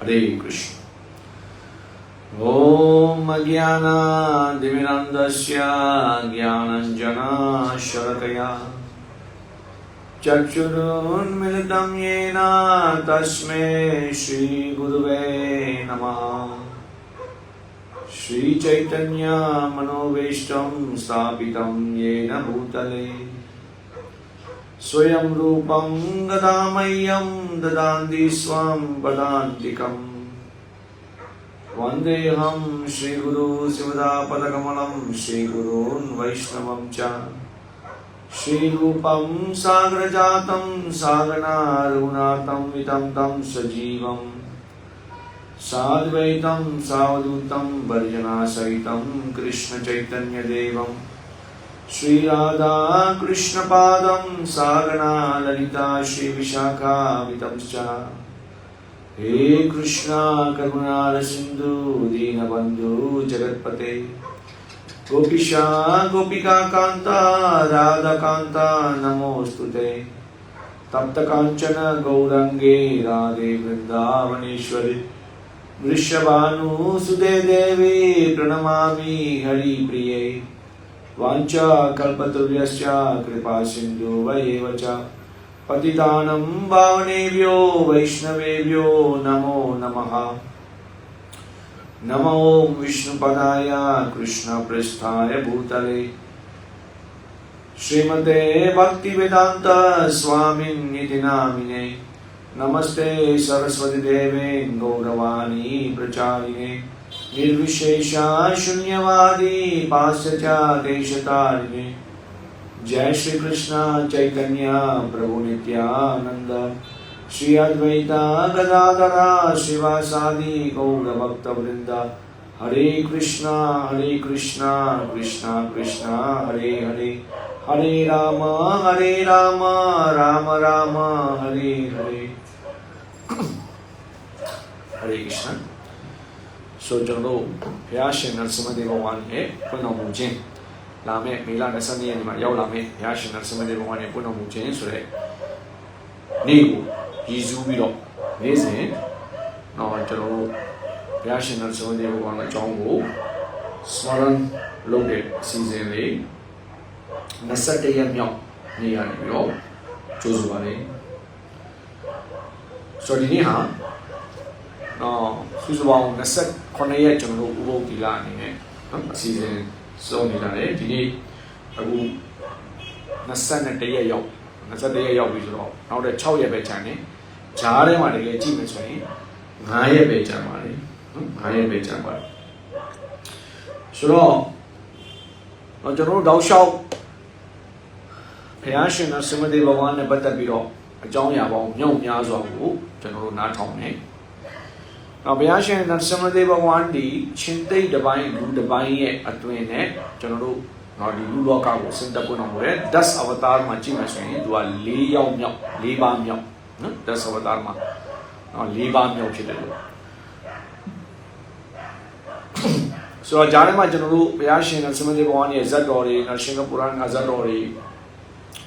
Hare Krishna ॐ अज्ञानादिमिरन्दस्य ज्ञानञ्जना शरकया चक्षुरुन्मिलितं येन तस्मै श्रीगुरुवे नमः श्रीचैतन्यमनोवेष्टं स्थापितं येन भूतले स्वयं रूपं गदामह्यं ददान्ति स्वं पदान्तिकम् वन्देऽहं श्रीगुरु शिवदापदकमलं श्रीगुरून् वैष्णवं च श्रीरूपं सागरजातं सागनारुणातं वितं तं सजीवं साद्वैतं सावधूतं वर्जनासहितं कृष्णचैतन्यदेवं श्रीराधा कृष्णपादं सागना ललिता श्रीविशाखावितं च हे कृष्णा करुणा सिंधु दीनबंधु जगतपते गोपिशा गोपिका कांता राधा कांता नमोस्तुते तप्त कांचन गौरंगे राधे वृंदावनेश्वरी वृषभानुसुदे देवी प्रणमामि हरिप्रिये वाञ्छा कल्पतरुर्यश्च कृपा सिन्धु च। पतितानं पावनेभ्यो वैष्णवेभ्यो, नमो नमः। नमो विष्णुपदाय, कृष्णपृष्ठाय भूतले। श्रीमते भक्तिवेदान्त स्वामिन्निति नामिने। नमस्ते सरस्वती देवे गौरवाणी प्रचारिणे। निर्विशेषा शून्यवादी देशतारिणे जय श्री कृष्ण चैतन्य, प्रभु नित्यानंद श्री अद्वैता, गदाधरा शिवासादि गौर भक्त हरे कृष्णा हरे कृष्णा कृष्णा कृष्णा, हरे हरे। हरे राम हरे राम राम राम, हरे हरे। हरे कृष्ण। ဆိုကျွန်တော်တို့ဘုရားရှင်နတ်စမတိဘဝနဲ့ဖွင့်တော်မူခြင်းလာမယ့်မေလ22ရက်နေ့မှာရောက်လာမယ့်ဘုရားရှင်နတ်စမတိဘဝနဲ့ဖွင့်တော်မူခြင်းဆိုတဲ့နေ့ကိုရည်စူးပြီးတော့နေ့စဉ်တော့ကျွန်တော်တို့ဘုရားရှင်နတ်စမတိဘဝနဲ့အကြောင်းကိုစမရန်လုပ်တဲ့အစီအစဉ်လေး21ရက်မြောက်နေ့ရနေပြီးတော့ကြိုးစားပါတယ်ဆိုတော့ဒီနေ့ဟာ တော့စုစုပေါင်း29ရက်ကျွန်တော်တို့ဥပုသ်သီလအနေနဲ့နော်အစီအစဉ်စုံနေကြတယ်ဒီနေ့အခု22ရက်ရောက်21ရက်ရောက်ပြီဆိုတော့နောက်တဲ့6ရက်ပဲကျန်တယ်ဂျားထဲမှာတကယ်ကြည့်မယ်ဆိုရင်9ရက်ပဲကျန်ပါတယ်နော်9ရက်ပဲကျန်ပါတယ်ဆိုတော့တော့ကျွန်တော်တို့တောက်လျှောက်ဘုရားရှင်နဲ့စမတိဘဝနဲ့ပတ်သက်ပြီးတော့အကြောင်းအရာပေါင်းမြောက်များစွာကိုကျွန်တော်တို့နားထောင်နေတော့ ဘုရားရှင်နဲ့စမတိဘဝဒီချင်းသိတ်တစ်ပိုင်းလူတစ်ပိုင်းရဲ့အတွင်နဲ့ကျွန်တော်တို့တော့ဒီလူလောကကိုစင်တပ်ပွင့်တော်မူတဲ့ Das Avatar မှာကြည့်မှဆိုရင်သူက၄ယောက်မြောက်၄ပါးမြောက်နော် Das Avatar မှာနော်၄ပါးမြောက်ဖြစ်တယ်လို့ဆိုတော့ဂျားထဲမှာကျွန်တော်တို့ဘုရားရှင်နဲ့စမတိဘဝရဲ့ဇတ်တော်တွေနော်ရှင်ကပူရန်ကဇတ်တော်တွေ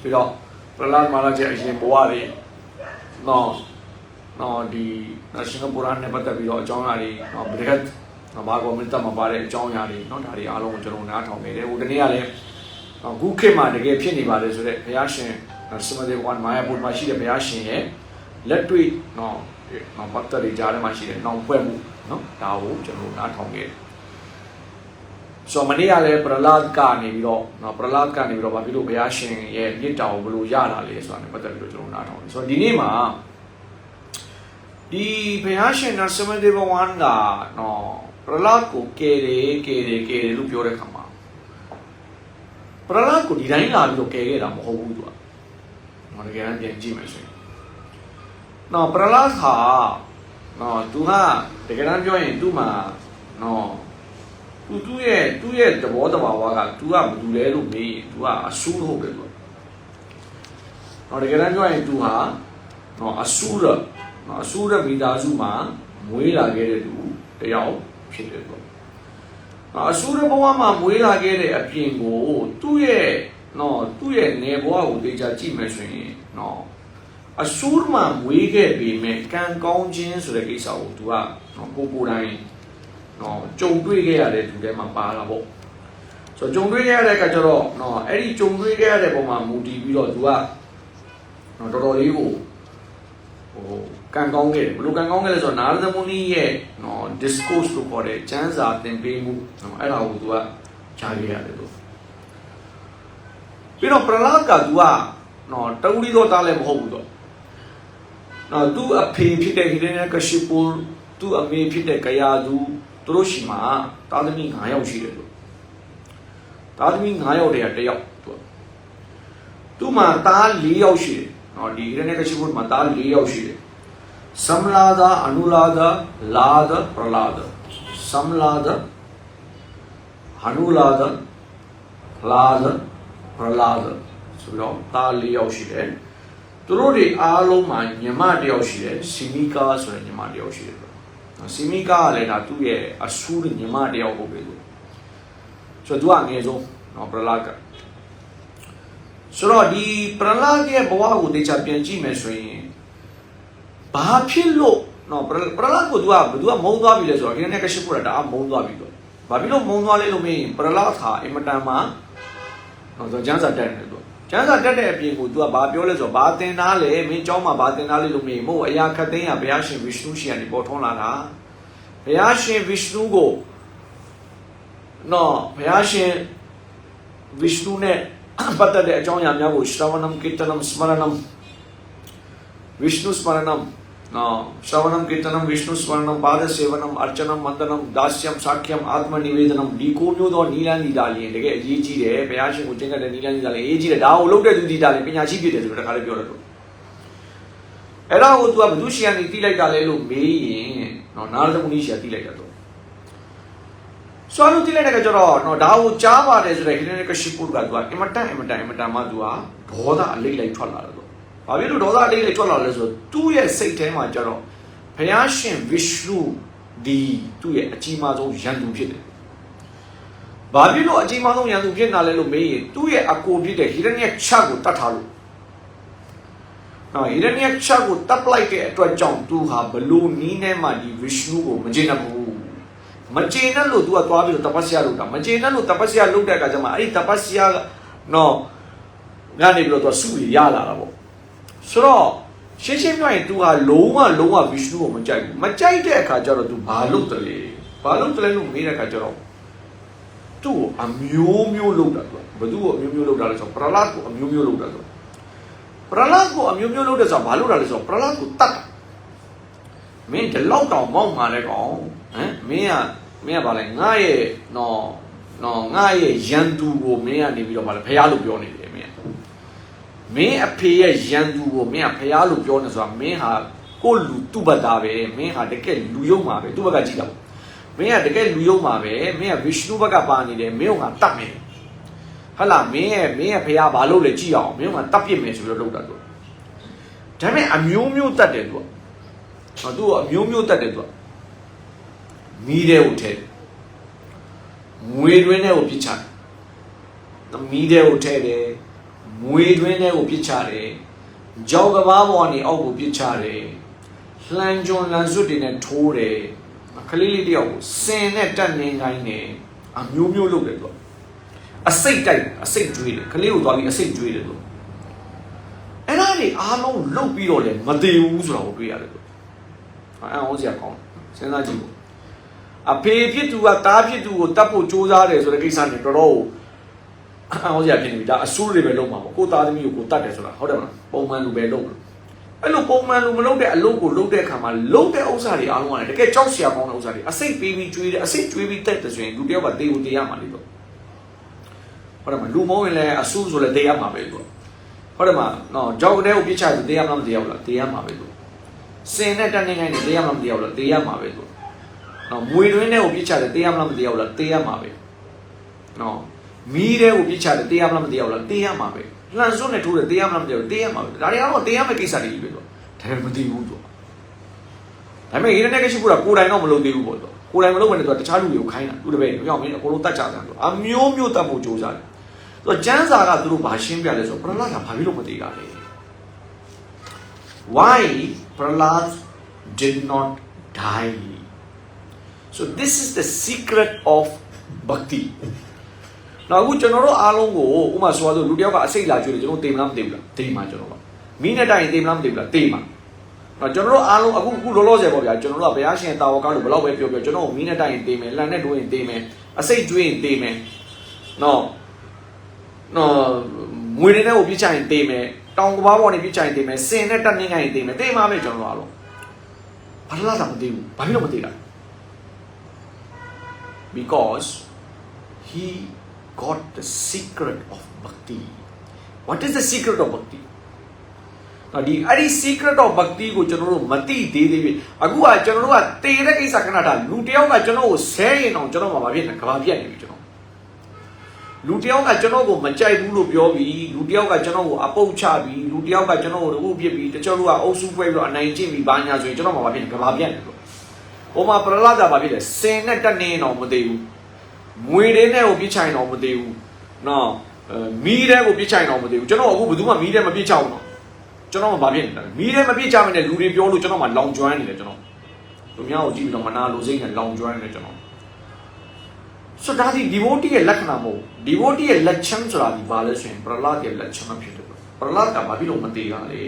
ပြီးတော့ပရလတ်မာလာကျအရှင်ဘဝတွေနော် နော်ဒီနော်ရှင်ကပူရန်နဲ့ပတ်သက်ပြီးတော့အကြောင်းအရာတွေနော်ဗဒဂတ်နော်ဘာကောမင်းတက်မှာပါတဲ့အကြောင်းအရာတွေနော်ဒါတွေအားလုံးကိုကျွန်တော်နားထောင်နေတယ်ဟိုတနေ့ကလည်းနော်ခုခေတ်မှာတကယ်ဖြစ်နေပါလေဆိုတော့ဘုရားရှင်နော်စမတိဘဝမာယာဘုရားရှိတဲ့ဘုရားရှင်ရဲ့လက်တွေ့နော်နော်ပတ်သက်တွေကြားထဲမှာရှိတဲ့နောင်ဖွဲ့မှုနော်ဒါကိုကျွန်တော်နားထောင်ခဲ့တယ်ဆိုမနေ့ကလည်းပရလာတ်ကနေပြီးတော့နော်ပရလာတ်ကနေပြီးတော့ဘာဖြစ်လို့ဘုရားရှင်ရဲ့မြစ်တာကိုဘယ်လိုရလာလဲဆိုတာ ਨੇ ပတ်သက်ပြီးတော့ကျွန်တော်နားထောင်တယ်ဆိုတော့ဒီနေ့မှာ ဒီဘုရားရှင်တော်စမတေဘဝန္တာနော်ပရလတ်ကိုကယ်တယ်ကယ်တယ်ကယ်တယ်လို့ပြောတဲ့ခါမှာပရလတ်ကိုဒီတိုင်းလာပြီးတော့ကယ်ခဲ့တာမဟုတ်ဘူးသူကနော်တကယ်တမ်းပြန်ကြည့်မယ်ဆိုရင်နော်ပရလတ်ဟာနော်သူကတကယ်တမ်းပြောရင်သူ့မှာနော်သူသူ့ရဲ့သူ့ရဲ့သဘောတဘာဝကသူကမတူလဲလို့မေးရင်သူကအဆူးဟုတ်တယ်သူကနော်တကယ်တမ်းပြောရင်သူဟာနော်အဆူးတော့ အဆူးရမိသားစုမှာမွေးလာခဲ့တဲ့သူတယောက်ဖြစ်တယ်သူ။နော်အဆူးရဘဝမှာမွေးလာခဲ့တဲ့အပြင်ကိုသူ့ရဲ့နော်သူ့ရဲ့နေဘဝကိုတေချာကြည့်မယ်ဆိုရင်နော်အဆူးမှမွေးခဲ့ပေမဲ့ကံကောင်းခြင်းဆိုတဲ့ကိစ္စကို तू ကနော်ကိုကိုယ်တိုင်နော်ကြုံတွေ့ခဲ့ရတဲ့သူတွေမှာပါလာပေါ့ဆိုတော့ကြုံတွေ့ခဲ့ရတဲ့အခါကျတော့နော်အဲ့ဒီကြုံတွေ့ခဲ့ရတဲ့ပုံမှာမူတည်ပြီးတော့ तू ကနော်တော်တော်လေးကို ဟိုကံကောင်းခဲ့တယ်ဘယ်လိုကံကောင်းခဲ့လဲဆိုတော့နာရသမုနီရဲ့နော် discourse လို့ခေါ်တဲ့ကျမ်းစာသင်ပေးမှုနော်အဲ့ဒါကို तू ကကြားခဲ့ရတယ်လို့ပြီးတော့ပရလာက तू ကနော်တူရီတော့တားလည်းမဟုတ်ဘူးတော့နော်သူအဖေဖြစ်တဲ့ဟိရနကရှိပူသူအမေဖြစ်တဲ့ကယာသူသူတို့ရှိမှာတာသမီ9ယောက်ရှိတယ်လို့တာသမီ9ယောက်တည်းကတစ်ယောက်သူကသူ့မှာသား4ယောက်ရှိတယ်နော်ဒီဟိရနကရှိပူမှာသား4ယောက်ရှိတယ်စမလာဒအ နုလာဒလာဒပရလာဒစမလာဒအနုလာဒလာဒပရလာဒဆိုတော့သား4ယောက်ရှိတယ်သူတို့တွေအားလုံးမှာညီမတစ်ယောက်ရှိတယ်စီမီကာဆိုတဲ့ညီမတစ်ယောက်ရှိတယ်ပေါ့နော်စီမီကာကလည်းဒါသူ့ရဲ့အဆူးညီမတစ်ယောက်ဟုတ်ပြီလို့ဆိုတော့သူကအငယ်ဆုံးနော်ပရလာက ဆိုတော့ဒီပရလာရဲ့ဘဝကိုတေချာပြန်ကြည့်မယ်ဆိုရင်ဘာဖြစ်လို့နော်ပရပရလာကိုသူကဘသူကမုံသွားပြီလဲဆိုတော့ဒီနေ့ကရှိဖို့တာဒါမုံသွားပြီတော့ဘာဖြစ်လို့မုံသွားလဲလို့မင်းပရလာသာအင်မတန်မှာနော်ဆိုကျန်းစာတက်နေတယ်သူက ကျန်းစာတက်တဲ့အပြင်ကို तू ကဘာပြောလဲဆိုတော့ဘာတင်သားလဲမင်းเจ้าမှာဘာတင်သားလဲလို့မေးမို့အရာခတ်သိမ်းရဘုရားရှင်ဝိရှနုရှိကနေပေါ်ထွန်းလာတာဘုရားရှင်ဝိရှနုကိုနော်ဘုရားရှင်ဝိရှနုနဲ့ ပတ်သက်တဲ့အကြောင်းအရာများကို Shravanam Kirtanam Smaranam Vishnu Smaranam နော် Shravanam Kirtanam Vishnu Smaranam Pada Sevanam Archanam Mandanam Dasyam Sakyam Atma Nivedanam ဒီကိုမျိုးသောနီလန်းနီတာလျင်တကယ်အရေးကြီးတယ်ဘုရားရှင်ကိုကျင့်တဲ့နီလန်းနီတာလျင်အရေးကြီးတယ်ဒါကိုလုပ်တဲ့သူဒီတာလျင်ပညာရှိဖြစ်တယ်ဆိုတော့တခါလေးပြောတယ်လို့အဲ့ဒါကို तू ကဘုသူရှင်ကနေတိလိုက်တာလဲလို့မေးရင်နော်နာရသမုနီရှင်တိလိုက်တာတော့ စွာလို့တိလိုက်တဲ့ကကျတော့နော်ဒါကိုကြားပါတယ်ဆိုတဲ့ဟိနကရှိပုက तू ကအင်မတန်အင်မတန်အင်မတန်မှ तू ကဒေါသအလိမ့်လိုက်ထွက်လာတယ်လို့ဘာဖြစ်လို့ဒေါသအလေးလေးထွက်လာလဲဆိုတော့သူ့ရဲ့စိတ်ထဲမှာကျတော့ဘုရားရှင်ဝိရှနုဒီသူ့ရဲ့အကြီးမားဆုံးယန္တုဖြစ်တယ်။ဘာဖြစ်လို့အကြီးမားဆုံးယန္တုဖြစ်တာလဲလို့မေးရင်သူ့ရဲ့အကိုဖြစ်တဲ့ဟိရညက်ချက်ကိုတတ်ထားလို့နော်ဟိရညက်ချက်ကိုတတ်ပလိုက်တဲ့အတွက်ကြောင့်သူဟာဘလို့နီးနဲ့မှဒီဝိရှနုကိုမကျေနပ်ဘူး။ မကျေနပ်လို့သူကသွားပြီးတော့တပတ်စရာလုပ်တာမကျေနပ်လို့တပတ်စရာလုပ်တဲ့အခါကျမှအဲ့ဒီတပတ်စရာနော်ငါနေပြီးတော့သူကစုရရလာတာပေါ့ ဆိုတော့ရှင်းရှင်းပြောရင် तू ဟာလုံးဝလုံးဝ Vishnu ကိုမကြိုက်ဘူးမကြိုက်တဲ့အခါကျတော့ तू ဘာလုပ်တယ်လဲဘာလုပ်တယ်လဲလို့မေးတဲ့အခါကျတော့သူ့ကိုအမျိုးမျိုးလုပ်တာ तू ဘယ်သူ့ကိုအမျိုးမျိုးလုပ်တာလဲဆိုတော့ပရလတ်ကိုအမျိုးမျိုးလုပ်တာ तू ပရလတ်ကိုအမျိုးမျိုးလုပ်တဲ့ဆိုတော့ဘာလုပ်တာလဲဆိုတော့ပရလတ်ကိုတတ်တာမင်းဒီလောက်တောင်မောက်มาလဲကောင်ဟမ်မင်းက မင်းကဘာလဲငါရဲ့နော်နော်ငါရဲ့ရန်သူကိုမင်းကနေပြီးတော့ဘာလဲဖះလို့ပြောနေတယ်မင်းကမင်းအဖေရဲ့ရန်သူကိုမင်းကဖះလို့ပြောနေဆိုတာမင်းဟာကိုယ့်လူသူ့ဘက်သားပဲမင်းဟာတကယ်လူယုံမှာပဲသူ့ဘက်ကကြည့်တော့မင်းကတကယ်လူယုံမှာပဲမင်းကဝိရှနုဘက်ကပါနေတယ်မင်းကတတ်မယ်ဟဟလာမင်းရဲ့မင်းရဲ့ဖះဘာလို့လဲကြည့်အောင်မင်းကတတ်ပြစ်မယ်ဆိုပြီးတော့လုပ်တာသူဒါပေမဲ့အမျိုးမျိုးတတ်တယ်သူကဟောသူကအမျိုးမျိုးတတ်တယ်သူက မီးတဲ့ကိုထဲငွေတွင်းတဲ့ကိုပြစ်ချတယ်မီးတဲ့ကိုထဲတယ်မွေတွင်းထဲကိုပစ်ချတယ်။ကြောက်ကဘာပေါ်ကနေအောက်ကိုပစ်ချတယ်။လှန်ကြုံလန်စွတ်တွေနဲ့ထိုးတယ်။ကလေးလေးတယောက်ကိုစင်နဲ့တက်နေခိုင်းတယ်။အမျိုးမျိုးလုပ်တယ်သူက။အစိတ်တိုက်အစိတ်ကျွေးတယ်။ကလေးကိုသွားပြီးအစိတ်ကျွေးတယ်သူ။အဲ့ဒါတွေအားလုံးလုတ်ပြီးတော့လည်းမသေးဘူးဆိုတာကိုတွေ့ရတယ်သူ။အဲအောင်စရာကောင်းတယ်စဉ်းစားကြည့်ဖို့ အဖေဖြစ်သူကတားဖြစ်သူကိုတတ်ဖို့စူးစမ်းတယ်ဆိုတဲ့ကိစ္စနဲ့တော်တော်ကိုအောင်ရဖြစ်နေပြီဒါအဆူတွေပဲလုံးမှာပေါ့ကိုသားသမီးကိုကိုတတ်တယ်ဆိုတာဟုတ်တယ်မလားပုံမှန်လူပဲလုံးလို့အဲ့လိုပုံမှန်လူမလုံးတဲ့အလုပ်ကိုလုပ်တဲ့အခါမှာလုံးတဲ့ဥစ္စာတွေအားလုံးကလည်းတကယ်ကြောက်စရာကောင်းတဲ့ဥစ္စာတွေအစိတ်ပေးပြီးကျွေးတယ်အစိတ်ကျွေးပြီးတက်တယ်ဆိုရင်လူတယောက်ကတေကိုတေးရမှာလေတော့ဟုတ်တယ်မလားလူမုံရင်လည်းအဆူဆိုလည်းတေးရမှာပဲလို့ဟုတ်တယ်မလားနော်ကြောက်တဲ့ကိုပြစ်ချတယ်တေးရမှာမတေးရဘူးလားတေးရမှာပဲလို့စင်နဲ့တက်နေခိုင်းတယ်တေးရမှာမတေးရဘူးလားတေးရမှာပဲလို့ နော်မွေတွင်းတဲ့ကိုပြစ်ချတယ်တေးရမှာမတေးရဘူးလားတေးရမှာပဲနော်မီးတဲ့ကိုပြစ်ချတယ်တေးရမလားမတေးရဘူးလားတေးရမှာပဲလှန်စွန်းနဲ့ထိုးတယ်တေးရမလားမတေးရဘူးတေးရမှာပဲဒါတွေကတော့တေးရမယ့်ကိစ္စတွေကြီးပဲတော့ဒါပေမဲ့မသိဘူးတော့ဒါပေမဲ့ရင်းတဲ့ကရှိဖို့ကကိုယ်တိုင်တော့မလုပ်သေးဘူးပေါ့တော့ကိုယ်တိုင်မလုပ်ဘဲနဲ့သူကတခြားလူတွေကိုခိုင်းတာသူတပည့်ပြောင်းမင်းအကုန်လုံးတတ်ကြတယ်သူအမျိုးမျိုးတတ်ဖို့ကြိုးစားတယ်သူကကျန်းစာကသူတို့ဘာရှင်းပြလဲဆိုတော့ပရလတ်ကဘာဖြစ်လို့မတေးကြလဲ why Prahlad did not die so this is the secret of bhakti နောက်အခုကျွန်တော်တို့အားလုံးကိုဥပမာဆိုတော့လူတစ်ယောက်ကအစိတ်လာကျွေးတယ်ကျွန်တော်တေမလားမတေဘူးလားတေမှာကျွန်တော်ကမီးနဲ့တိုင်တေမလားမတေဘူးလားတေမှာနော်ကျွန်တော်တို့အားလုံးအခုအခုလောလောဆယ်ပေါ့ဗျာကျွန်တော်တို့ကဘုရားရှင်တာဝကလို့ဘယ်တော့ပဲပြောပြောကျွန်တော်ကိုမီးနဲ့တိုင်တေမယ်လန်နဲ့တိုးရင်တေမယ်အစိတ်ကျွေးရင်တေမယ်နော်နော်ငွေတွေနဲ့ကိုပြစ်ချရင်တေမယ်တောင်ကဘာပေါ်နေပြစ်ချရင်တေမယ်စင်နဲ့တက်နေငိုင်းတေမယ်တေမှာပဲကျွန်တော်တို့အားလုံးဘာလို့လဲမသိဘူးဘာဖြစ်လို့မသိတာ because he got the secret of bhakti. What is the secret of bhakti? နော်ဒီအဲ့ဒီ secret of bhakti ကိုကျွန်တော်တို့မသိသေးသေးပြီအခုကကျွန်တော်တို့ကတေတဲ့ကိစ္စခဏတာလူတယောက်ကကျွန်တော်ကိုဆဲရင်တော့ကျွန်တော်မှာမဖြစ်နဲ့ကဘာပြတ်နေပြီကျွန်တော်လူတယောက်ကကျွန်တော်ကိုမကြိုက်ဘူးလို့ပြောပြီးလူတယောက်ကကျွန်တော်ကိုအပုတ်ချပြီးလူတယောက်ကကျွန်တော်ကိုဥပစ်ပြီးတချို့လူကအုပ်စုဖွဲ့ပြီးတော့အနိုင်ကျင့်ပြီးဘာညာဆိုရင်ကျွန်တော်မှာမဖြစ်နဲ့ကဘာပြတ်နေလို့ ဟိုမှာပရလတာဘာဖြစ်လဲစင်နဲ့တက်နေတော့မသိဘူးငွေတွေနဲ့ကိုပြစ်ချိုင်တော့မသိဘူးနော်အဲမီးတဲ့ကိုပြစ်ချိုင်တော့မသိဘူးကျွန်တော်အခုဘယ်သူမှမီးတဲ့မပြစ်ချအောင်တော့ကျွန်တော်မှဘာဖြစ်နေလဲမီးတဲ့မပြစ်ချမနဲ့လူတွေပြောလို့ကျွန်တော်မှလောင်ကျွမ်းနေတယ်ကျွန်တော်သူများကိုကြည့်ပြီးတော့မနာလိုစိတ်နဲ့လောင်ကျွမ်းနေတယ်ကျွန်တော်ဆိုတော့ဒီ devotee ရဲ့လက္ခဏာမဟုတ် devotee ရဲ့လက်ချမ်းဆိုတာဒီဘာလဲဆိုရင်ပရလတ်ရဲ့လက်ချမ်းဖြစ်တယ်ပရလတ်ကဘာဖြစ်လို့မသေးတာလဲ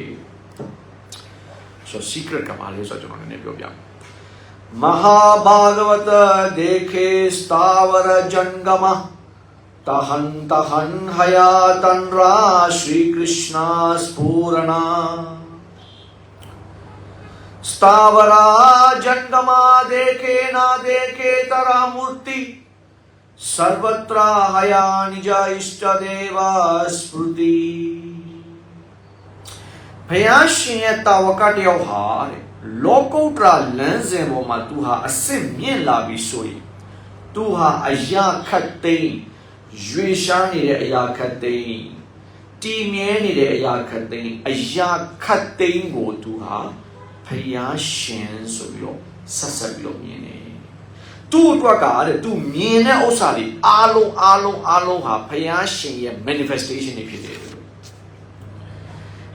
ဆို secret ကဘာလဲဆိုတော့ကျွန်တော်နည်းနည်းပြောပြမယ် महाभागवत देखे स्थावर जंगम। तहन तहन हया तन्रा श्री कृष्णा स्पूरणा स्थावरा जंगमा देखे ना देखे तरा मूर्ति। सर्वत्र हया निज इष्ट देवा स्मृति भयाशीयता वकट व्यवहार है ရဲ့တာဝကတယောက်ဟာတဲ့လောကုတ္တရာလမ်းစဉ်ပေါ်မှာသူဟာအစစ်မြင့်လာပြီဆိုရင်သူဟာအရာခတ်သိမ်းရွေရှားနေတဲ့အရာခတ်သိမ်းတည်မြဲနေတဲ့အရာခတ်သိမ်းအရာခတ်သိမ်းကိုသူဟာဘုရားရှင်ဆိုပြီးတော့ဆက်ဆက်ပြီးတော့မြင်တယ်သူ့အတွက်ကတဲ့သူမြင်တဲ့ဥစ္စာတွေအားလုံးအားလုံးအားလုံးဟာဘုရားရှင်ရဲ့ manifestation တွေဖြစ်တယ်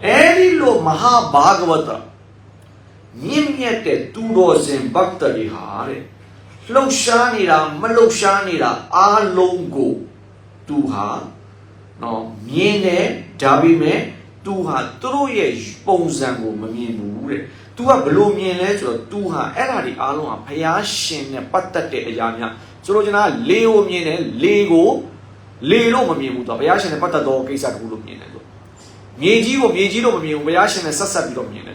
အဲဒီလိုမဟာဘာဂဝတ မြင့်မြတ်တဲ့သူတော်စင်ဗတ်တတွေဟာတဲ့လှုပ်ရှားနေတာမလှုပ်ရှားနေတာအားလုံးကိုသူဟာနော်မြင်တယ်ဒါပေမဲ့သူဟာသူတို့ရဲ့ပုံစံကိုမမြင်ဘူးတဲ့။ तू ကဘလို့မြင်လဲဆိုတော့ तू ဟာအဲ့ဒါဒီအားလုံးဟာဘုရားရှင်နဲ့ပတ်သက်တဲ့အရာများဆိုလိုချင်တာကလေကိုမြင်တယ်လေကိုလေလို့မမြင်ဘူး तू ဘုရားရှင်နဲ့ပတ်သက်သောကိစ္စတခုလို့မြင်တယ်သူ။မြေကြီးကိုမြေကြီးလို့မမြင်ဘူးဘုရားရှင်နဲ့ဆက်ဆက်ပြီးတော့မြင်တယ်သူ။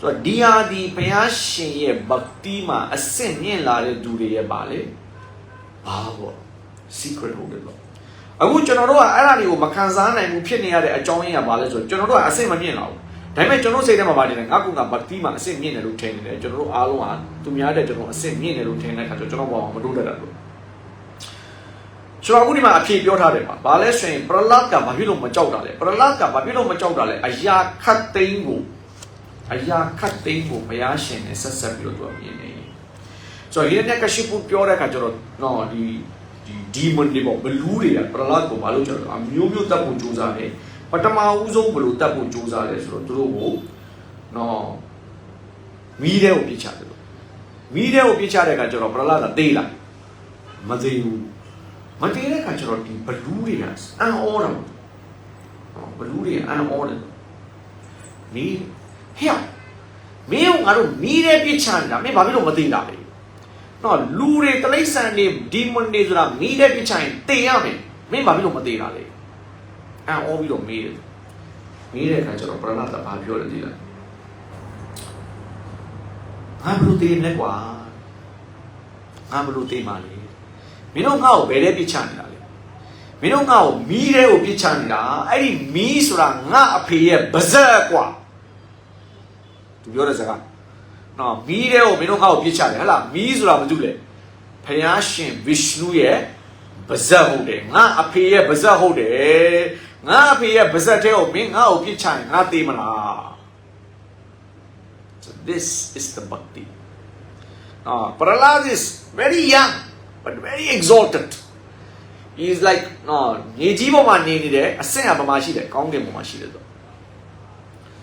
ဆိုတော့ဒီဟာဒီဘုရားရှင်ရဲ့ဗတ်တီမှာအစင့်မြင့်လာတဲ့သူတွေရဲ့ပါလေ။ဘာပေါ့ secret ဟုတ်တယ်ပေါ့။အခုကျွန်တော်တို့ကအဲ့ဒါတွေကိုမခံစားနိုင်ဘူးဖြစ်နေရတဲ့အကြောင်းရင်းကဘာလဲဆိုတော့ကျွန်တော်တို့ကအစင့်မမြင့်လာဘူး။ဒါပေမဲ့ကျွန်တော်စိတ်ထဲမှာပါနေတယ်ငါကငါဗတ်တီမှာအစင့်မြင့်တယ်လို့ထင်နေတယ်ကျွန်တော်တို့အားလုံးဟာသူများတဲ့ကျွန်တော်အစင့်မြင့်တယ်လို့ထင်တဲ့အခါကျတော့ကျွန်တော်ဘောမတိုးတတ်တာလို့ကျွန်တော်အခုဒီမှာအဖြေပြောထားတယ်ပါ။ဘာလဲဆိုရင်ပရလတ်ကဘာဖြစ်လို့မကြောက်တာလဲ။ပရလတ်ကဘာဖြစ်လို့မကြောက်တာလဲ။အရာခတ်သိမ်းကို အရာခတ်သိမ်းကိုဘုရားရှင်နဲ့ဆက်ဆက်ပြီးတော့သူကမြင်နေ။ဆိုတော့ဒီနေ့ကရှိပူပြောတဲ့အခါကျတော့နော်ဒီဒီဒီမန်တွေပေါ့ဘလူးတွေကပရလတ်ကိုဘာလို့ကြောက်လဲ။အမျိုးမျိုးတပ်ဖို့ကြိုးစားတယ်။ပထမဦးဆုံးဘလို့တပ်ဖို့ကြိုးစားလဲဆိုတော့သူတို့ကိုနော်မီးတဲ့ကိုပြစ်ချတယ်လို့မီးတဲ့ကိုပြစ်ချတဲ့အခါကျတော့ပရလတ်ကတေးလာမသေးဘူးမတေးတဲ့အခါကျတော့ဒီဘလူးတွေကအန်အောတာပေါ့ဘလူးတွေကအန်အောတယ်မီး ဟဲ့မင်းကငါတို့မီးတဲ့ပြစ်ချနေတာမင်းဘာဖြစ်လို့မသိတာလဲနော်လူတွေတလိษံတွေဒီမွန်တွေဆိုတာမီးတဲ့ပြစ်ချရင်တေရမယ်မင်းဘာဖြစ်လို့မသိတာလဲအန်အောပြီးတော့မေးတယ်မေးတဲ့အခါကျတော့ပရလတ်ကဘာပြောလဲသိလားငါဘလို့တေးလဲကွာငါဘလို့တေးမှလဲမင်းတို့ငါ့ကိုဘယ်တဲ့ပြစ်ချနေတာလဲမင်းတို့ငါ့ကိုမီးတဲ့ကိုပြစ်ချနေတာအဲ့ဒီမီးဆိုတာငါအဖေရဲ့ဗဇက်ကွာသူ ပြောတဲ့စကားနော်မီးတဲ့ကိုမင်းတို့ငါ့ကိုပြစ်ချတယ်ဟဟလားမီးဆိုတာမတူလေဖယားရှင်ဗစ်ရှနုရဲ့ဗဇက်ဟုတ်တယ်ငါအဖေရဲ့ဗဇက်ဟုတ်တယ်ငါအဖေရဲ့ဗဇက်တဲ့ကိုမင်းငါ့ကိုပြစ်ချရင်ငါသိမလား So this is the bhakti. Uh, Prahlad is very young, but very exalted. He is like, no, မြေကြီးပေါ်မှာနေနေတယ်အဆင့်အပမာရှိတယ်ကောင်းကင်ပေါ်မှာရှိတယ်ဆို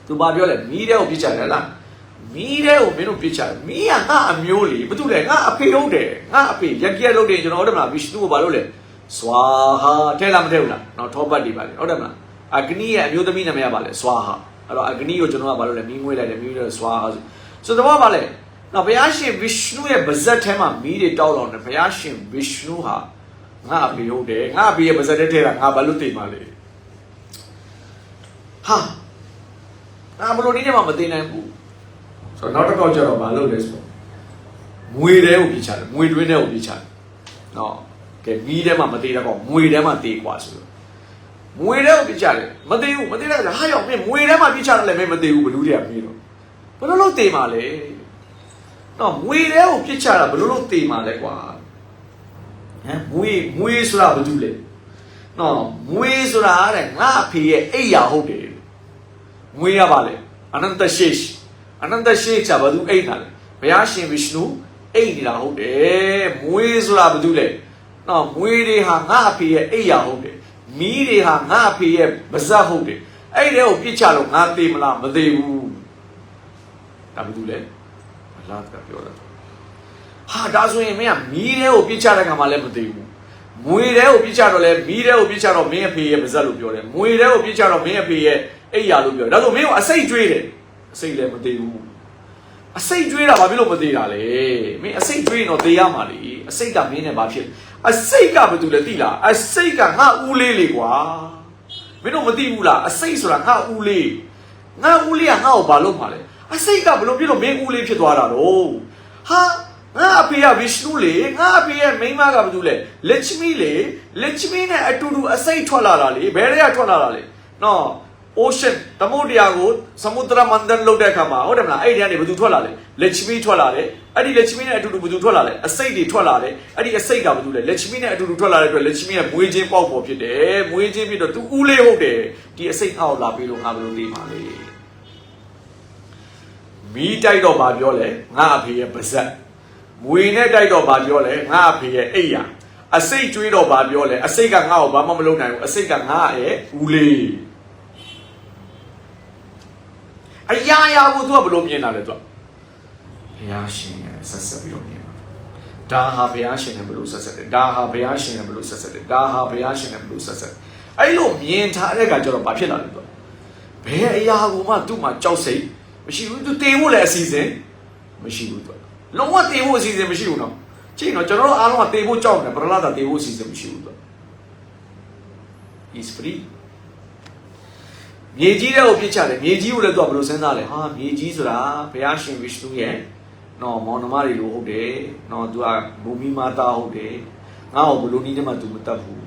သူဘာပြောလဲမီးတဲ့ကိုပြစ်ချတယ်လား မီးတဲ့ကိုမင်းတို့ပြစ်ချတယ်မီးကငါအမျိုးလေဘာလို့လဲငါအဖေဟုတ်တယ်ငါအဖေရက်ရက်လုပ်တယ်ကျွန်တော်ဟုတ်တယ်မလားဗီရှုကိုဘာလို့လဲစွာဟာထဲလားမထဲဘူးလားနော်ထောပတ်တွေပါလေဟုတ်တယ်မလားအဂနိရဲ့အမျိုးသမီးနာမည်ကပါလေစွာဟာအဲ့တော့အဂနိကိုကျွန်တော်ကဘာလို့လဲမီးငွေးလိုက်တယ်မီးတွေစွာဟာဆိုတော့ဘာပါလဲနော်ဘုရားရှင်ဗီရှုရဲ့ဗဇက်ထဲမှာမီးတွေတောက်လောင်တယ်ဘုရားရှင်ဗီရှုဟာငါအဖေဟုတ်တယ်ငါအဖေရဲ့ဗဇက်ထဲထဲတာငါဘာလို့သိမှာလဲဟာအာဘလို့ဒီနေ့မှမသိနိုင်ဘူး ဆိုတော့နောက်တစ်ခေါက်ကျတော့မလုပ်လဲဆိုတော့ငွေတဲကိုပြချတယ်ငွေတွင်းတဲကိုပြချတယ်နော်ကဲမီးထဲမှာမသေးတော့ငွေထဲမှာသေးกว่าဆိုတော့ငွေထဲကိုပြချတယ်မသေးဘူးမသေးတော့ဟာရောက်မင်းငွေထဲမှာပြချတယ်လည်းမင်းမသေးဘူးဘလူးတွေကမင်းတော့ဘယ်လိုလုပ်သေးမှာလဲနော်ငွေထဲကိုပြချတာဘယ်လိုလုပ်သေးမှာလဲကွာဟမ်ငွေငွေဆိုတာဘာလို့လဲနော်ငွေဆိုတာတဲ့ငါအဖေရဲ့အိယာဟုတ်တယ်ငွေရပါလေအနန္တရှိရှ အနန္တရှိချဘာလို့အိတ်တာလဲဘုရားရှင်ဗိရှနုအိတ်နေတာဟုတ်တယ်မွေးဆိုတာဘာလို့လဲနော်မွေးတွေဟာငါအဖေရဲ့အိယာဟုတ်တယ်မီးတွေဟာငါအဖေရဲ့ပါဇက်ဟုတ်တယ်အဲ့တဲ့ကိုပြစ်ချလို့ငါသေးမလားမသေးဘူးဒါဘာလို့လဲအလားကပြောတာဟာဒါဆိုရင်မင်းကမီးတဲ့ကိုပြစ်ချတဲ့ခါမှလည်းမသေးဘူးမွေတဲ့ကိုပြစ်ချတော့လဲမီးတဲ့ကိုပြစ်ချတော့မင်းအဖေရဲ့ပါဇက်လို့ပြောတယ်မွေတဲ့ကိုပြစ်ချတော့မင်းအဖေရဲ့အိယာလို့ပြောတယ်ဒါဆိုမင်းကအစိတ်ကျွေးတယ်အ စိတ်လည်းမသေးဘူးအစိတ်ကျွေးတာဘာဖြစ်လို့မသေးတာလဲမင်းအစိတ်ကျွေးရင်တော့သေရမှာလေအစိတ်ကမင်းနဲ့ဘာဖြစ်အစိတ်ကဘာတူလဲသိလားအစိတ်ကငါဦးလေးလေကွာမင်းတို့မသိဘူးလားအစိတ်ဆိုတာငါဦးလေးငါဦးလေးကငါ့ကိုဘာလုပ်မှာလဲအစိတ်ကဘလို့ဖြစ်လို့မင်းဦးလေးဖြစ်သွားတာတော့ဟာငါအဖေကဗိရှနုလေငါအဖေရဲ့မိန်းမကဘာတူလဲလက်ချမီလေလက်ချမီနဲ့အတူတူအစိတ်ထွက်လာတာလေဘယ်တွေကထွက်လာတာလဲနော် ocean သမုဒ္ဒရာကိုသမုဒ္ဒရာမန္တန်လုပ်တဲ့အခါမှာဟုတ်တယ်မလားအဲ့ဒီကနေဘယ်သူထွက်လာလဲလက်ချမီထွက်လာတယ်အဲ့ဒီလက်ချမီနဲ့အတူတူဘယ်သူထွက်လာလဲအစိတ်တွေထွက်လာတယ်အဲ့ဒီအစိတ်ကဘယ်သူလဲလက်ချမီနဲ့အတူတူထွက်လာတဲ့အတွက်လက်ချမီကမွေးချင်းပေါက်ပေါ်ဖြစ်တယ်မွေးချင်းဖြစ်တော့သူဦးလေးဟုတ်တယ်ဒီအစိတ်အောက်လာပြီးလို့ငါဘယ်လိုသိမှာလဲမီးတိုက်တော့ဗာပြောလဲငါအဖေရဲ့ပါဇက်မွေနဲ့တိုက်တော့ဗာပြောလဲငါအဖေရဲ့အိယာအစိတ်ကျွေးတော့ဗာပြောလဲအစိတ်ကငါ့ကိုဘာမှမလုပ်နိုင်ဘူးအစိတ်ကငါရဲ့ဦးလေး အရာရာကိုသူကဘယ်လိုမြင်တာလဲသူကဘုရားရှင်နဲ့ဆက်ဆက်ပြီးတော့မြင်တာဒါဟာဘုရားရှင်နဲ့ဘယ်လိုဆက်ဆက်တယ်ဒါဟာဘုရားရှင်နဲ့ဘယ်လိုဆက်ဆက်တယ်ဒါဟာဘုရားရှင်နဲ့ဘယ်လိုဆက်ဆက်အဲ့လိုမြင်ထားတဲ့အခါကျတော့ဘာဖြစ်လာလဲသူဘယ်အရာကိုမှသူ့မှာကြောက်စိတ်မရှိဘူးသူတေဖို့လည်းအစီအစဉ်မရှိဘူးသူလုံးဝတေဖို့အစီအစဉ်မရှိဘူးနော်ကြည့်နော်ကျွန်တော်တို့အားလုံးကတေဖို့ကြောက်တယ်ပရလာတာတေဖို့အစီအစဉ်မရှိဘူးသူ is free မြေကြီးတဲ့ကိုပြစ်ချတယ်မြေကြီးကိုလည်းသူကဘယ်လိုစဉ်းစားလဲဟာမြေကြီးဆိုတာဘုရားရှင်ဝိရှနုရဲ့နော်မောင်နှမတွေလိုဟုတ်တယ်နော်သူကဘူမီမာတာဟုတ်တယ်ငါ့ကိုဘယ်လိုနည်းနဲ့မှသူမတတ်ဘူး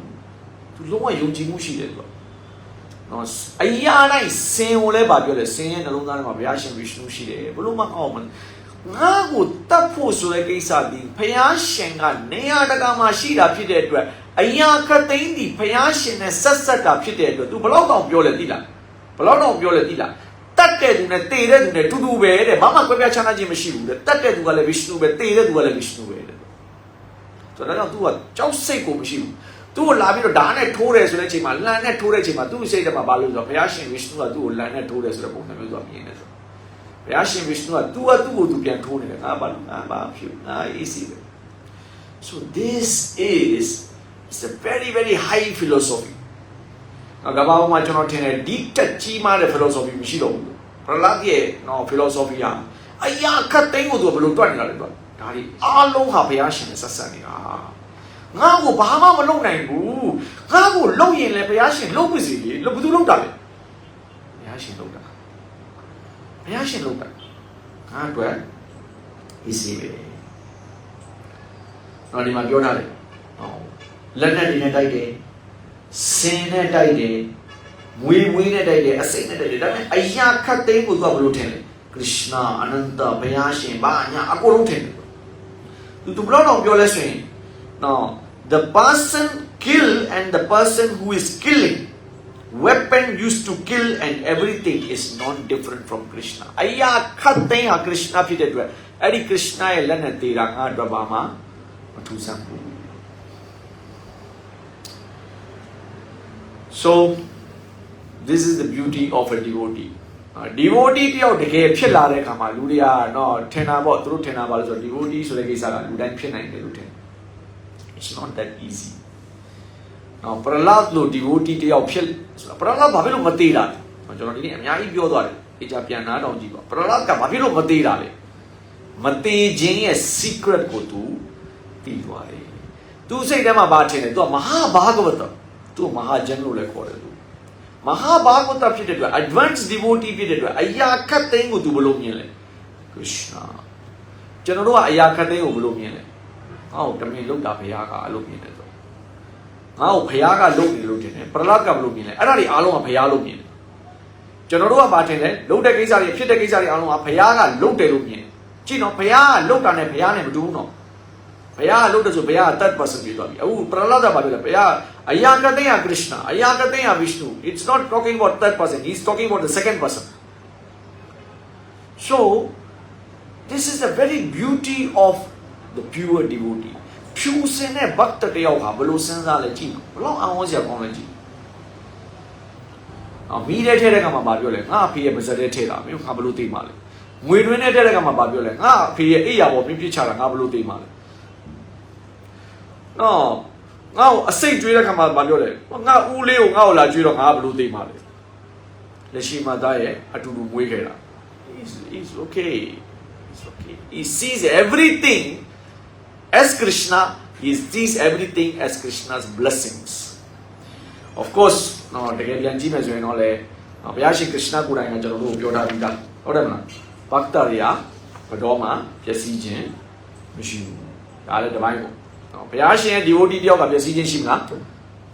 သူလုံးဝယုံကြည်မှုရှိတယ်သူကနော်အရာတိုင်းစင်ကိုလည်းဗာပြောတယ်စင်ရဲ့နှလုံးသားထဲမှာဘုရားရှင်ဝိရှနုရှိတယ်ဘယ်လိုမှအောက်မငါ့ကိုတတ်ဖို့ဆိုတဲ့ကိစ္စဒီဘုရားရှင်ကနေရာတကာမှာရှိတာဖြစ်တဲ့အတွက်အရာခတ်သိမ်းဒီဘုရားရှင်နဲ့ဆက်ဆက်တာဖြစ်တဲ့အတွက် तू ဘယ်တော့တောင်ပြောလဲသိလား ဘယ်လောက်တော့ပြောလဲသိလားတတ်တဲ့သူနဲ့တေတဲ့သူနဲ့တူတူပဲတဲ့ဘာမှကွဲပြားခြားနားခြင်းမရှိဘူးတဲ့တတ်တဲ့သူကလည်းဗိရှနုပဲတေတဲ့သူကလည်းဗိရှနုပဲတဲ့ဆိုတော့တော့ तू ကကြောက်စိတ်ကိုမရှိဘူးသူ့ကိုလာပြီးတော့ဓာတ်နဲ့ထိုးတယ်ဆိုတဲ့အချိန်မှာလန်နဲ့ထိုးတဲ့အချိန်မှာသူ့စိတ်ထဲမှာဘာလို့ဆိုတော့ဘုရားရှင်ဗိရှနုကသူ့ကိုလန်နဲ့ထိုးတယ်ဆိုတဲ့ပုံစံမျိုးသူကမြင်တယ်ဆိုတော့ဘုရားရှင်ဗိရှနုက तू ကသူ့ကိုသူပြန်ထိုးနေတယ်ငါဘာလို့ငါဘာဖြစ်ငါ easy ပဲ so this is it's a very very high philosophy နော်ကမ္ဘာပေါ်မှာကျွန်တော်ထင်တယ်ဒီတက်ကြီးမားတဲ့ philosophy မရှိတော့ဘူးပရလတ်ရဲ့နော် philosophy ဟာအရာခတ်သိမ်းကိုသူကဘယ်လိုတွက်နေတာလဲသူကဒါဒီအားလုံးဟာဘုရားရှင်နဲ့ဆက်ဆက်နေတာငါ့ကိုဘာမှမလုပ်နိုင်ဘူးငါ့ကိုလုပ်ရင်လည်းဘုရားရှင်လုပ်ပါစေလေဘယ်သူလုပ်တာလဲဘုရားရှင်လုပ်တာဘုရားရှင်လုပ်တာငါအတွက် easy ပဲနော်ဒီမှာပြောထားတယ်ဟောလက်နဲ့ဒီနဲ့တိုက်တယ် စင်နဲ့တိုက်တယ်မွေးဝေးနဲ့တိုက်တယ်အစိမ့်နဲ့တိုက်တယ်ဒါပေမဲ့အရာခတ်သိမ်းကိုသူကဘယ်လိုထင်လဲကရစ်နာအနန္တဘုရားရှင်ဘာညာအကုန်လုံးထင်တယ်သူသူဘယ်တော့ပြောလဲဆိုရင် now the person kill and the person who is killing weapon used to kill and everything is non different from krishna အရာခတ်သိမ်းဟာ krishna ဖြစ်တဲ့အတွက်အဲ့ဒီ krishna ရဲ့လက်နဲ့တေတာငါအတွက်ဘာမှမထူးဆန်းဘူး So, this is the beauty of a devotee. devotee တယောက်တကယ်ဖြစ်လာတဲ့အခါမှာလူတွေကနော်ထင်တာပေါ့သူတို့ထင်တာပါလို့ဆိုတော့ devotee ဆိုတဲ့ကိစ္စကလူတိုင်းဖြစ်နိုင်တယ်လို့ထင်တယ် it's not that easy နော်ပရလတ်လို့ devotee တယောက်ဖြစ်ဆိုတာပရလတ်ဘာဖြစ်လို့မသေးတာလဲကျွန်တော်ဒီနေ့အများကြီးပြောသွားတယ်အကြပြန်နားတောင်ကြည့်ပါပရလတ်ကဘာဖြစ်လို့မသေးတာလဲမသေးခြင်းရဲ့ secret ကိုသူသိသွားတယ်သူစိတ်ထဲမှာဘာထင်လဲသူကမဟာဘာဂဝတ သူမဟာဂျန်လို့လည်းခေါ်တယ်သူမဟာဘာဂဝတဖြစ်တဲ့အတွက် advanced devotee ဖြစ်တဲ့အတွက်အရာခတ်သိမ်းကိုသူဘယ်လိုမြင်လဲ Krishna ကျွန်တော်တို့ကအရာခတ်သိမ်းကိုဘယ်လိုမြင်လဲဟောတမင်လောက်တာဘုရားကအလုပ်မြင်တယ်ဆိုငါ့ကိုဘုရားကလုပ်တယ်လို့ထင်တယ်ပရလတ်ကဘယ်လိုမြင်လဲအဲ့ဒါတွေအားလုံးကဘုရားလုပ်မြင်တယ်ကျွန်တော်တို့ကဘာထင်လဲလုပ်တဲ့ကိစ္စတွေဖြစ်တဲ့ကိစ္စတွေအားလုံးကဘုရားကလုပ်တယ်လို့မြင်ကြည့်နော်ဘုရားကလုပ်တာနဲ့ဘုရားနဲ့မတူဘူးနော် ဘုရားကလုပ်တယ်ဆိုဘုရားက third person ဖြစ်သွားပြီအခုပရလတ်ကဘာပြောလဲဘုရားအရာကသိမ်းက Krishna အရာကသိမ်းက Vishnu it's not talking about third person he's talking about the second person so this is the very beauty of the pure devotee ဖြူစင်တဲ့ဘတ်တတယောက်ဟာဘယ်လိုစဉ်းစားလဲကြည့်ဘယ်လောက်အောင်စရာကောင်းလဲကြည့်အော်မိတဲ့ထဲတဲ့ကမှာဘာပြောလဲငါအဖေရဲ့ပါဇက်တဲ့ထဲတာမင်းငါဘယ်လိုသိမှာလဲငွေတွင်းတဲ့ထဲတဲ့ကမှာဘာပြောလဲငါအဖေရဲ့အိယာပေါ်ပြင်းပြချတာငါဘယ်လိုသိမှာလဲ နော်ငါ့ကိုအစိတ်ကျွေးတဲ့ကမှာဘာပြောလဲငါဦးလေးကိုငါ့ကိုလာကျွေးတော့ငါဘယ်လိုသိမှာလဲလက်ရှိမှာသားရဲ့အတူတူမွေးခဲ့တာ is is okay it's okay he sees everything as krishna he sees everything as krishna's blessings of course နော်တကယ်ပြန်ကြည့်မယ်ဆိုရင်တော့လေနော်ဘုရားရှင် krishna ကိုယ်တိုင်ကကျွန်တော်တို့ပြောထားပြီးသားဟုတ်တယ်မလားဘတ်တာရီယာဘတော်မှာပျက်စီးခြင်းမရှိဘူးဒါလည်းတစ်ပိုင်းပေါ့နော် ဘုရားရှင်ရဲ့ devotee တယောက်ကပျက်စီးခြင်းရှိမလား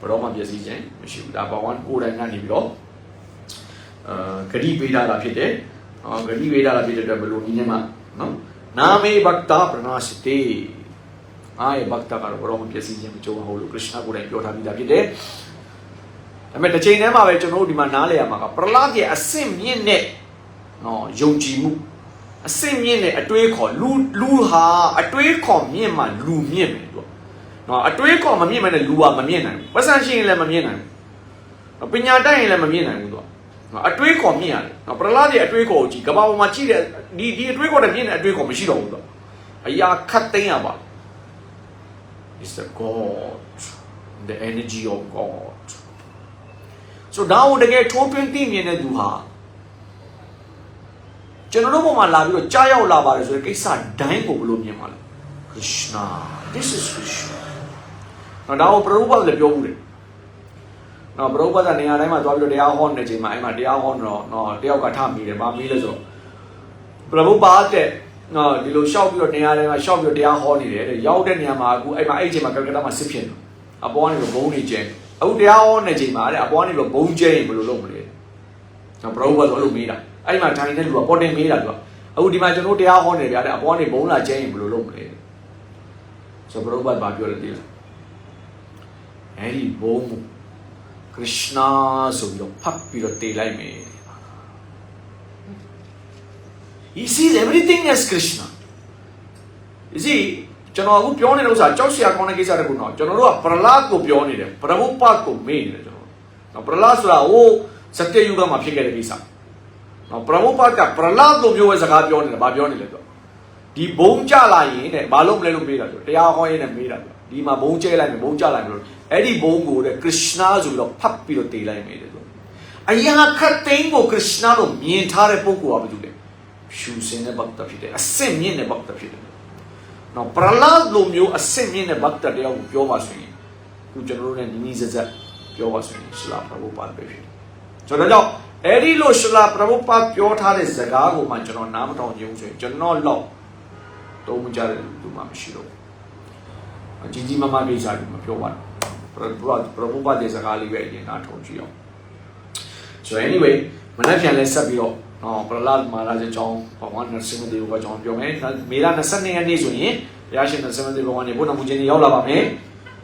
ဘတော်မှာပျက်စီးခြင်းမရှိဘူးဒါဘဝကိုယ်တိုင်ကနေပြီးတော့အာဂတိပေးထားတာဖြစ်တယ်ဟောဂတိပေးထားတာဖြစ်တဲ့အတွက်ဘယ်လိုနည်းနဲ့မှနော်နာမေဘတ်တာပရဏာစတေအာရဲ့ဘတ်တာကတော့ဘတော်မှာပျက်စီးခြင်းမကြုံဘူးလို့ krishna ကိုယ်တိုင်ပြောထားပြီးသားဖြစ်တယ်ဒါပေမဲ့တစ်ချိန်တည်းမှာပဲကျွန်တော်တို့ဒီမှာနားလည်ရမှာကပရလတ်ရဲ့အဆင့်မြင့်တဲ့နော်ယုံကြည်မှုအဆင့်မြင့်တဲ့အတွေးခေါ်လူလူဟာအတွေးခေါ်မြင့်မှလူမြင့်မယ်သူက နော်အတွေးခေါ်မမြင့်မနဲ့လူကမမြင့်နိုင်ဘူးပတ်စံရှိရင်လည်းမမြင့်နိုင်ဘူးပညာတတ်ရင်လည်းမမြင့်နိုင်ဘူးသူကနော်အတွေးခေါ်မြင့်ရတယ်နော်ပရလတ်ရဲ့အတွေးခေါ်ကိုကြည့်ကမ္ဘာပေါ်မှာကြည့်တဲ့ဒီဒီအတွေးခေါ်တဲ့မြင့်တဲ့အတွေးခေါ်မရှိတော့ဘူးသူကအရာခတ်သိမ်းရပါ is the god the energy of god so ဒါကိုတကယ်ထိုးထွင်းသိမြင်တဲ့သူဟာကျွန်တော်တို့ဘုံမှာလာပြီးတော့ကြားရောက်လာပါတယ်ဆိုတဲ့ကိစ္စဒိုင်းကိုဘယ်လိုမြင်ပါလဲ Krishna this is Krishna နော်ဒါကိုပရုပ္ပလည်းပြောဘူးတယ်နော်ပရုပ္ပကနေရာတိုင်းမှာသွားပြီးတော့တရားဟောနေချိန်မှာအဲ့မှာတရားဟောတော့နော်တယောက်ကထမိတယ်ဗာမီးလဲဆိုတော့ပရုပ္ပတဲ့နော်ဒီလိုရှောက်ပြီးတော့နေရာတိုင်းမှာရှောက်ပြီးတော့တရားဟောနေတယ်တဲ့ရောက်တဲ့နေရာမှာအခုအဲ့မှာအဲ့ချိန်မှာကလကတာမှာစစ်ဖြစ်နေအပေါ်ကနေတော့ဘုံနေကျဲအခုတရားဟောနေချိန်မှာတဲ့အပေါ်ကနေတော့ဘုံကျဲရင်ဘယ်လိုလုပ်မလဲနော်ပရုပ္ပဆိုအဲ့လိုမေးတာအဲ့မှာထိုင်တဲ့လူကပေါ်တင်မေးတာသူကအခုဒီမှာကျွန်တော်တရားဟောနေကြတဲ့အပေါ်ကနေဘုံလာကျဲရင်ဘယ်လိုလုပ်မလဲဆိုပရုပ္ပဘာပြောလဲဒီလား အဲ့ဒီဘုံကို Krishna ဆိုပြီးတော့ဖတ်ပြီးတော့တေးလိုက်မယ် He sees everything as Krishna You see ကျွန်တော်အခုပြောနေတဲ့ဥစ္စာကြောက်စရာကောင်းတဲ့ကိစ္စတခုတော့ကျွန်တော်တို့ကပရလတ်ကိုပြောနေတယ်ပရမုပ္ပကိုမေ့နေတယ်ကျွန်တော်နော်ပရလတ်ဆိုတာဟိုစတ္တယုဂမှာဖြစ်ခဲ့တဲ့ကိစ္စနော်ပရမုပ္ပကပရလတ်လိုမျိုးပဲစကားပြောနေတယ်ဘာပြောနေလဲဆို ဒီဘုံကြလာရင်တဲ့ဘာလို့မလဲလို့မေးတာဆိုတရားဟောရင်းနဲ့မေးတာဆိုဒီမှာဘုံကျဲလိုက်မယ်ဘုံကြလိုက်မယ်လို့အဲ့ဒီဘုံကိုတဲ့ Krishna ဆိုပြီးတော့ဖတ်ပြီးတော့တေးလိုက်မယ်တဲ့ဆိုအရာခတ်သိမ်းကို Krishna လို့မြင်ထားတဲ့ပုဂ္ဂိုလ်ကဘာလုပ်လဲဖြူစင်တဲ့ဘတ်တာဖြစ်တယ်အစစ်မြင့်တဲ့ဘတ်တာဖြစ်တယ်နော်ပရလတ်လိုမျိုးအစစ်မြင့်တဲ့ဘတ်တာတယောက်ကိုပြောပါဆိုရင်ခုကျွန်တော်တို့ ਨੇ နီးနီးစက်စက်ပြောပါဆိုရင်ရှလာပရဘုပါပဲဖြစ်တယ်ဆိုတော့ကြောင့်အဲ့ဒီလိုရှလာပရဘုပါပြောထားတဲ့စကားကိုမှကျွန်တော်နားမထောင်ကြဘူးဆိုရင်ကျွန်တော်တော့ တုံးမကြတဲ့လူမှမရှိတော့ဘူးကြီးကြီးမားမားကိစ္စတွေမပြောပါဘူးပရပရဘုပါတဲ့စကားလေးပဲအရင်နားထောင်ကြည့်အောင် so anyway မနေ့ပြန်လဲဆက်ပြီးတော့နော်ပရလတ်မာလာရဲ့ကြောင်းဘဝနစင်ဒေဝကကြောင်းပြောမယ်မေလ22ရက်နေ့ဆိုရင်ဘုရားရှင်နစင်ဒေဝကနေဘုရားမူခြင်းရောက်လာပါမယ်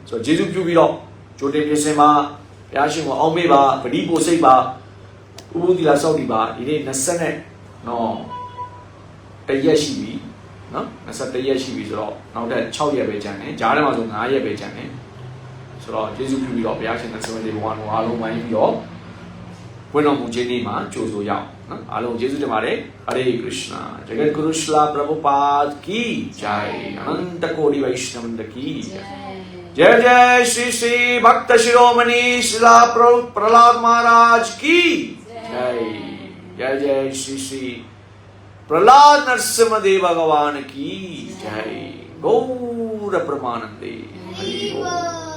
ဆိုတော့ဂျေဇုပြုပြီးတော့ကြိုတင်ပြင်ဆင်ပါဘုရားရှင်ကိုအောက်မေ့ပါပဋိပိုစိတ်ပါဥပုသီလာစောက်ဒီပါဒီနေ့20နဲ့နော်တရက်ရှိပြီ နော်21ရက်ရှိပြီဆိုတော့နောက်ထပ်6ရက်ပဲကျန်တယ်ဂျားထဲမှာဆို9ရက်ပဲကျန်တယ်ဆိုတော့ဂျေဇုပြုပြီးတော့ဘုရားရှင်နစင်ဒေဝကအားလုံးဝိုင်းပြီးတော့ဝိတော်မူခြင်းနေ့မှာကြိုဆိုရအောင် နော်အားလုံးကျေးဇူးတင်ပါတယ်ဟရေခရစ်ယာန်ဂျဂတ်ဂုရုရှလာပရဘုပါဒ်ကီဂျိုင်အနန္တကိုဒီဝိရှနမန္တကီဂျိုင် जय जय श्री श्री भक्त शिरोमणि शिला प्र- प्रहलाद महाराज की जय जय जय श्री श्री प्रहलाद नरसिंह देव भगवान की जय। गौर प्रमानंदे हरि बोल